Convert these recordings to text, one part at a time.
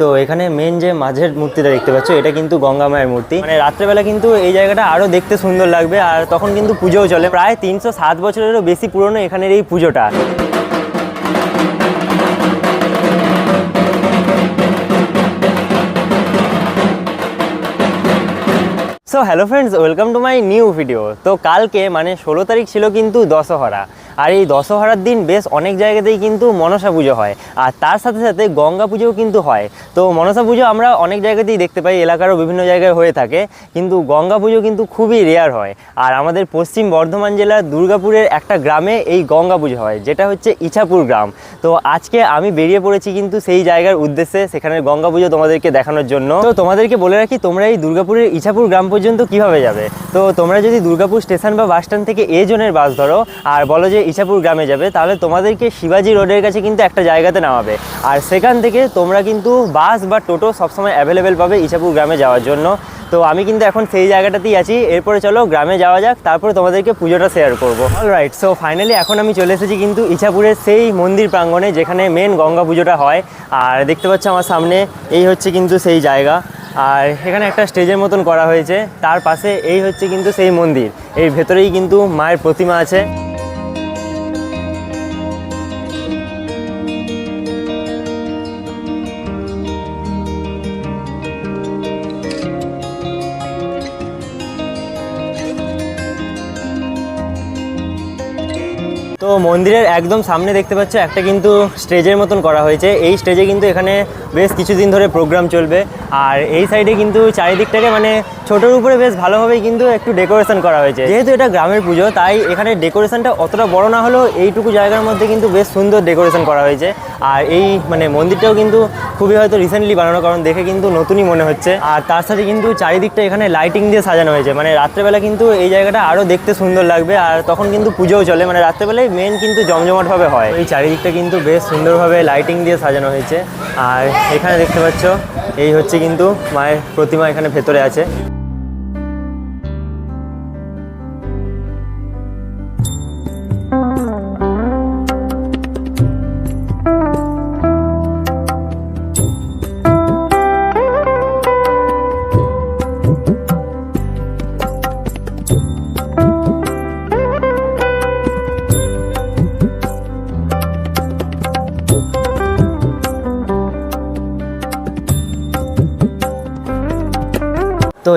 তো এখানে মেন যে মাঝের মূর্তিটা দেখতে পাচ্ছ, এটা কিন্তু গঙ্গা মায়ের মূর্তি। মানে রাত্রেবেলা কিন্তু এই জায়গাটা আরও দেখতে সুন্দর লাগবে, আর তখন কিন্তু পুজোও চলে। প্রায় তিনশো সাত বছরেরও বেশি পুরনো এখানের এই পুজোটা। So hello friends welcome to my new video তো কালকে মানে ষোলো তারিখ ছিল কিন্তু দশহরা। আর এই দশহরার দিন বেশ অনেক জায়গাতেই কিন্তু মনসা পুজো হয়। আর তার সাথে সাথে গঙ্গা পুজোও কিন্তু হয়। তো মনসা পুজো আমরা অনেক জায়গাতেই দেখতে পাই, এলাকারও বিভিন্ন জায়গায় হয়ে থাকে। কিন্তু গঙ্গা পুজো কিন্তু খুবই রেয়ার হয়। আর আমাদের পশ্চিম বর্ধমান জেলার দুর্গাপুরের একটা গ্রামে এই গঙ্গা পুজো হয়, যেটা হচ্ছে ইছাপুর গ্রাম। তো আজকে আমি বেরিয়ে পড়েছি কিন্তু সেই জায়গার উদ্দেশ্যে সেখানে গঙ্গা পুজো তোমাদেরকে দেখানোর জন্য। তো তোমাদেরকে বলে রাখি, তোমরা এই দুর্গাপুরের ইছাপুর গ্রাম পর্যন্ত কীভাবে যাবে? তো তোমরা যদি দুর্গাপুর স্টেশন বা বাস স্ট্যান্ড থেকে এ জনের বাস ধরো, আর বলো যে ইছাপুর গ্রামে যাবে, তাহলে তোমাদেরকে শিবাজি রোডের কাছে কিন্তু একটা জায়গাতে নামাবে। আর সেখান থেকে তোমরা কিন্তু বাস বা টোটো সবসময় অ্যাভেলেবেল পাবে ইছাপুর গ্রামে যাওয়ার জন্য। তো আমি কিন্তু এখন সেই জায়গাটাতেই আছি। এরপরে চলো গ্রামে যাওয়া যাক, তারপরে তোমাদেরকে পুজোটা শেয়ার করব। অল রাইট সো ফাইনালি এখন আমি চলে এসেছি কিন্তু ইছাপুরের সেই মন্দির প্রাঙ্গণে, যেখানে মেন গঙ্গা পুজোটা হয়। আর দেখতে পাচ্ছ আমার সামনে, এই হচ্ছে কিন্তু সেই জায়গা। আর এখানে একটা স্টেজের মতন করা হয়েছে, তার পাশে এই হচ্ছে কিন্তু সেই মন্দির। এর ভেতরেই কিন্তু মায়ের প্রতিমা আছে। তো মন্দিরের একদম সামনে দেখতে পাচ্ছ একটা কিন্তু স্টেজের মতন করা হয়েছে। এই স্টেজে কিন্তু এখানে বেশ কিছুদিন ধরে প্রোগ্রাম চলবে। আর এই সাইডে কিন্তু চারিদিকটাকে মানে ছোটোর উপরে বেশ ভালোভাবেই কিন্তু একটু ডেকোরেশন করা হয়েছে। যেহেতু এটা গ্রামের পুজো, তাই এখানে ডেকোরেশনটা অতটা বড় না হলেও এইটুকু জায়গার মধ্যে কিন্তু বেশ সুন্দর ডেকোরেশন করা হয়েছে। আর এই মানে মন্দিরটাও কিন্তু খুবই হয়তো রিসেন্টলি বানানো, কারণ দেখে কিন্তু নতুনই মনে হচ্ছে। আর তার সাথে কিন্তু চারিদিকটা এখানে লাইটিং দিয়ে সাজানো হয়েছে। মানে রাত্রেবেলা কিন্তু এই জায়গাটা আরও দেখতে সুন্দর লাগবে, আর তখন কিন্তু পুজোও চলে। মানে রাত্রেবেলায় মেন কিন্তু জমজমাটভাবে হয়। এই চারিদিকটা কিন্তু বেশ সুন্দরভাবে লাইটিং দিয়ে সাজানো হয়েছে। আর এখানে দেখতে পাচ্ছ এই হচ্ছে কিন্তু মায়ের প্রতিমা এখানে ভেতরে আছে।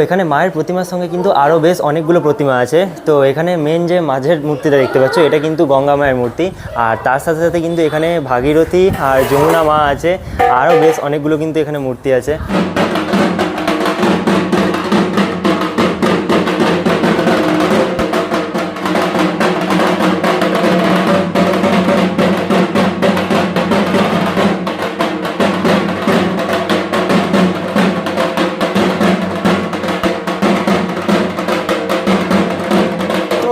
এখানে মায়ের প্রতিমার সঙ্গে কিন্তু আরও বেশ অনেকগুলো প্রতিমা আছে। তো এখানে মেন যে মাঝের মূর্তিটা দেখতে পাচ্ছ, এটা কিন্তু গঙ্গা মায়ের মূর্তি। আর তার সাথে সাথে কিন্তু এখানে ভাগীরথী আর যমুনা মা আছে। আরও বেশ অনেকগুলো কিন্তু এখানে মূর্তি আছে।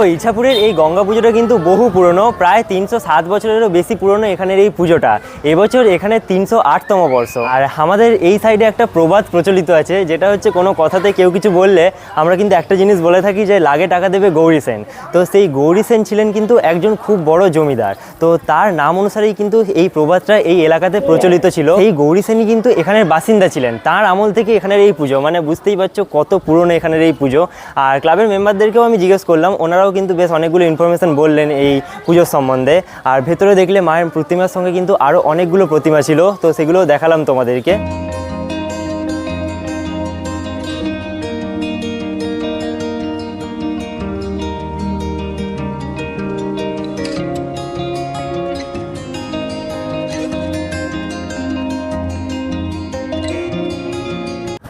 তো ইছাপুরের এই গঙ্গা পুজোটা কিন্তু বহু পুরনো, প্রায় তিনশো সাত বছরেরও বেশি পুরনো এখানের এই পুজোটা। এবছর এখানে তিনশো আটতম বর্ষ। আর আমাদের এই সাইডে একটা প্রবাদ প্রচলিত আছে, যেটা হচ্ছে কোনো কথাতে কেউ কিছু বললে আমরা কিন্তু একটা জিনিস বলে থাকি যে, লাগে টাকা দেবে গৌরী সেন। তো সেই গৌরী সেন ছিলেন কিন্তু একজন খুব বড় জমিদার। তো তার নাম অনুসারেই কিন্তু এই প্রবাদটা এই এলাকাতে প্রচলিত ছিল। এই গৌরী সেনই কিন্তু এখানের বাসিন্দা ছিলেন। তার আমল থেকে এখানের এই পুজো। মানে বুঝতেই পারছ কত পুরনো এখানের এই পুজো। আর ক্লাবের মেম্বারদেরকেও আমি জিজ্ঞেস করলাম, ওনারাও কিন্তু বেশ অনেকগুলো ইনফরমেশান বললেন এই পুজোর সম্বন্ধে। আর ভেতরে দেখলে মায়ের প্রতিমার সঙ্গে কিন্তু আরও অনেকগুলো প্রতিমা ছিল, তো সেগুলো দেখালাম তোমাদেরকে।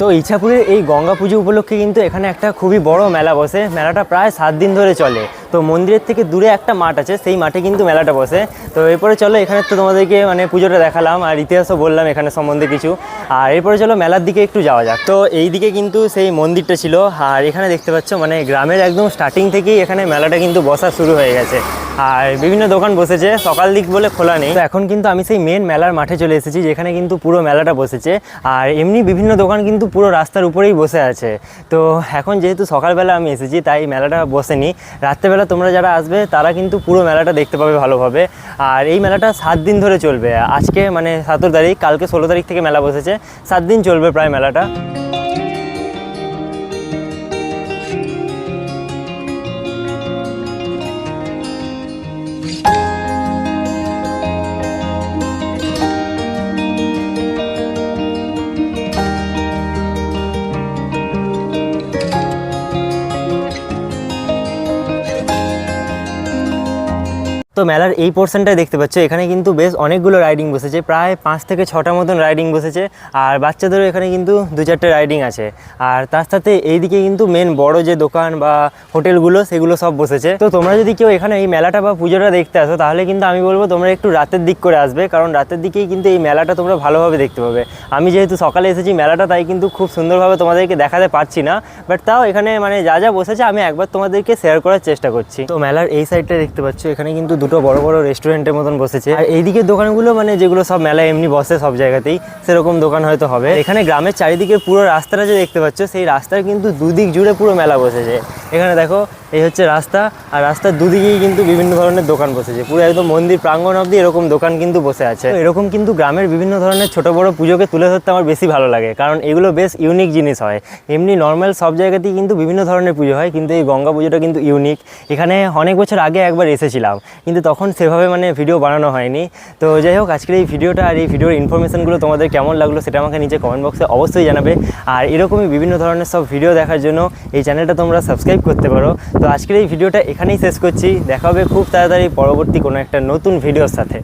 তো ইচ্ছাপুরের এই গঙ্গা পুজো উপলক্ষে কিন্তু এখানে একটা খুবই বড় মেলা বসে। মেলাটা প্রায় সাত দিন ধরে চলে। তো মন্দিরের থেকে দূরে একটা মাঠ আছে, সেই মাঠে কিন্তু মেলাটা বসে। তো এরপরে চলো, এখানে তো তোমাদেরকে মানে পুজোটা দেখালাম, আর ইতিহাসও বললাম এখানে সম্বন্ধে কিছু। আর এরপরে চলো, মেলার দিকে একটু যাওয়া যাক। তো এই দিকে কিন্তু সেই মন্দিরটা ছিল, আর এখানে দেখতে পাচ্ছ মানে গ্রামের একদম স্টার্টিং থেকেই এখানে মেলাটা কিন্তু বসা শুরু হয়ে গেছে। আর বিভিন্ন দোকান বসেছে, সকাল দিক বলে খোলা নেই। তো এখন কিন্তু আমি সেই মেন মেলার মাঠে চলে এসেছি, যেখানে কিন্তু পুরো মেলাটা বসেছে। আর এমনি বিভিন্ন দোকান কিন্তু পুরো রাস্তার উপরেই বসে আছে। তো এখন যেহেতু সকালবেলা আমি এসেছি, তাই মেলাটা বসেনি। রাত্রেবেলা মেলা তোমরা যারা আসবে, তারা কিন্তু পুরো মেলাটা দেখতে পাবে ভালোভাবে। আর এই মেলাটা সাত দিন ধরে চলবে। আজকে মানে সতেরো তারিখ, কালকে ষোলো তারিখ থেকে মেলা বসেছে। সাত দিন চলবে প্রায় মেলাটা। তো মেলার এই পোর্শনটাই দেখতে পাচ্ছ। এখানে কিন্তু বেশ অনেকগুলো রাইডিং বসেছে, প্রায় পাঁচ থেকে ছটা মতন রাইডিং বসেছে। আর বাচ্চাদেরও এখানে কিন্তু দু চারটে রাইডিং আছে। আর তার সাথে এইদিকে কিন্তু মেন বড় যে দোকান বা হোটেলগুলো, সেগুলো সব বসেছে। তো তোমরা যদি কেউ এখানে এই মেলাটা বা পুজোটা দেখতে আসো, তাহলে কিন্তু আমি বলব তোমরা একটু রাতের দিক করে আসবে। কারণ রাতের দিকেই কিন্তু এই মেলাটা তোমরা ভালোভাবে দেখতে পাবে। আমি যেহেতু সকালে এসেছি মেলাটা, তাই কিন্তু খুব সুন্দরভাবে তোমাদেরকে দেখাতে পারছি না। বাট তাও এখানে মানে যা যা বসেছে, আমি একবার তোমাদেরকে শেয়ার করার চেষ্টা করছি। তো মেলার এই সাইডটা দেখতে পাচ্ছ। এখানে কিন্তু দুটো বড় বড় রেস্টুরেন্টের মতন বসেছে। আর এইদিকে দোকানগুলো মানে যেগুলো সব মেলায় এমনি বসে সব জায়গাতেই, সেরকম দোকান হয়তো হবে। এখানে গ্রামের চারিদিকে পুরো রাস্তাটা যে দেখতে পাচ্ছ, সেই রাস্তার কিন্তু দুদিক জুড়ে পুরো মেলা বসেছে। এখানে দেখো, এই হচ্ছে রাস্তা, আর রাস্তার দুদিকেই কিন্তু বিভিন্ন ধরনের দোকান বসেছে। পুরো একদম মন্দির প্রাঙ্গণ অব্দি এরকম দোকান কিন্তু বসে আছে। এরকম কিন্তু গ্রামের বিভিন্ন ধরনের ছোট বড় পুজোকে তুলে ধরতে আমার বেশি ভালো লাগে, কারণ এগুলো বেশ ইউনিক জিনিস হয়। এমনি নর্মাল সব জায়গাতেই কিন্তু বিভিন্ন ধরনের পুজো হয়, কিন্তু এই গঙ্গা পুজোটা কিন্তু ইউনিক এখানে অনেক বছর আগে একবার এসেছিলাম কিন্তু তখন সেভাবে মানে ভিডিও বানানো হয়নি। তো যাই হোক, আজকের এই ভিডিওটা আর এই ভিডিওর ইনফরমেশনগুলো তোমাদের কেমন লাগল সেটা আমাকে নিচে কমেন্ট বক্সে অবশ্যই জানাবে। আর এরকমই বিভিন্ন ধরনের সব ভিডিও দেখার জন্য এই চ্যানেলটা তোমরা সাবস্ক্রাইব করতে পারো। তো আজকের এই ভিডিওটা এখানেই শেষ করছি। দেখা হবে খুব তাড়াতাড়ি পরবর্তী কোনো একটা নতুন ভিডিওর সাথে।